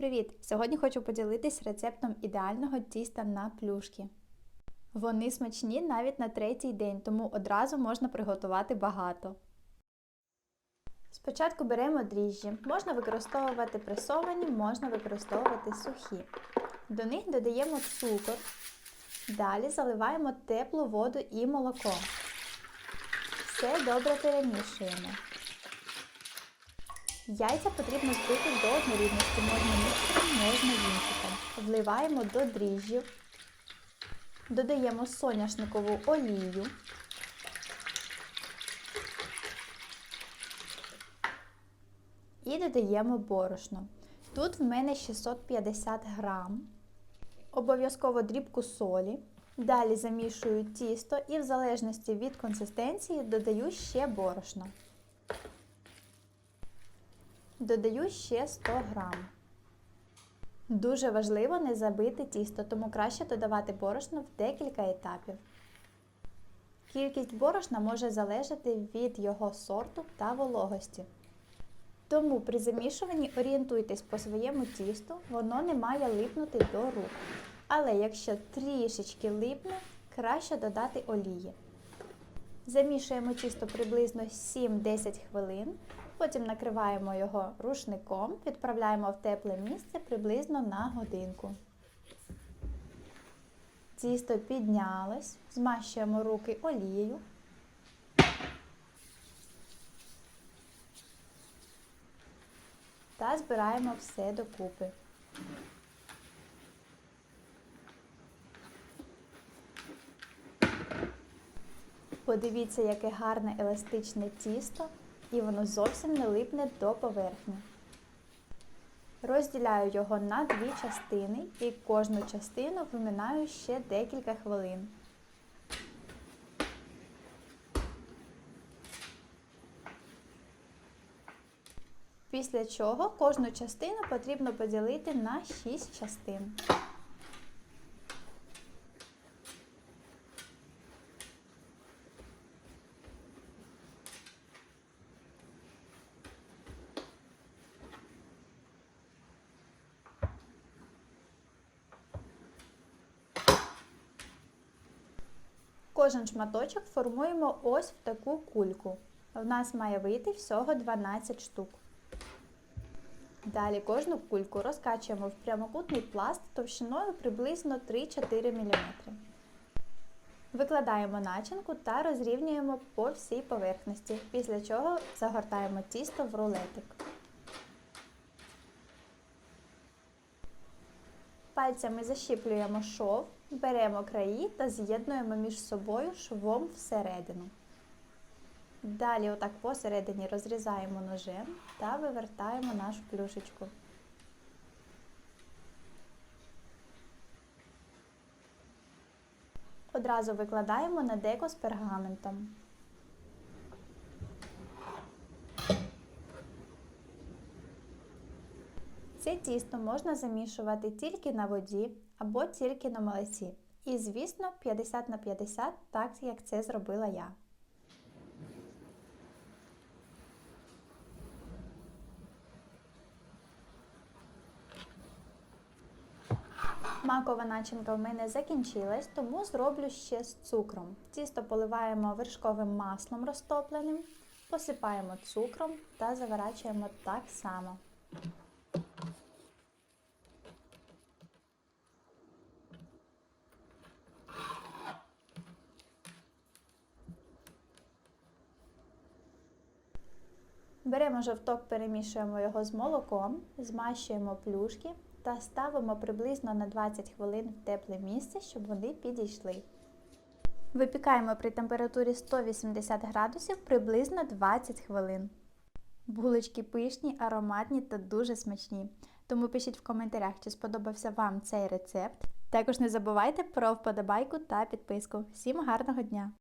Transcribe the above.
Привіт! Сьогодні хочу поділитись рецептом ідеального тіста на плюшки. Вони смачні навіть на третій день, тому одразу можна приготувати багато. Спочатку беремо дріжджі. Можна використовувати пресовані, можна використовувати сухі. До них додаємо цукор. Далі заливаємо теплу воду і молоко. Все добре перемішуємо. Яйця потрібно збити до однорідності, можна міксером, можна вінчиком. Вливаємо до дріжджів, додаємо соняшникову олію, і додаємо борошно. Тут в мене 650 грам, обов'язково дрібку солі. Далі замішую тісто і в залежності від консистенції додаю ще борошно. Додаю ще 100 грам. Дуже важливо не забити тісто, тому краще додавати борошно в декілька етапів. Кількість борошна може залежати від його сорту та вологості. Тому при замішуванні орієнтуйтесь по своєму тісту, воно не має липнути до рук. Але якщо трішечки липне, краще додати олії. Замішуємо тісто приблизно 7-10 хвилин, потім накриваємо його рушником, відправляємо в тепле місце приблизно на годинку. Тісто піднялось, змащуємо руки олією. Та збираємо все докупи. Подивіться, яке гарне еластичне тісто, і воно зовсім не липне до поверхні. Розділяю його на дві частини і кожну частину виминаю ще декілька хвилин. Після чого кожну частину потрібно поділити на 6 частин. Кожен шматочок формуємо ось в таку кульку. В нас має вийти всього 12 штук. Далі кожну кульку розкачуємо в прямокутний пласт товщиною приблизно 3-4 мм. Викладаємо начинку та розрівнюємо по всій поверхності, після чого загортаємо тісто в рулетик. Пальцями защіплюємо шов, беремо краї та з'єднуємо між собою швом всередину. Далі отак посередині розрізаємо ножем та вивертаємо нашу плюшечку. Одразу викладаємо на деко з пергаментом. Це тісто можна замішувати тільки на воді або тільки на молоці. І, звісно, 50 на 50, так як це зробила я. Макова начинка в мене закінчилась, тому зроблю ще з цукром. Тісто поливаємо вершковим маслом розтопленим, посипаємо цукром та заворачуємо так само. Беремо жовток, перемішуємо його з молоком, змащуємо плюшки та ставимо приблизно на 20 хвилин в тепле місце, щоб вони підійшли. Випікаємо при температурі 180 градусів приблизно 20 хвилин. Булочки пишні, ароматні та дуже смачні. Тому пишіть в коментарях, чи сподобався вам цей рецепт. Також не забувайте про вподобайку та підписку. Всім гарного дня!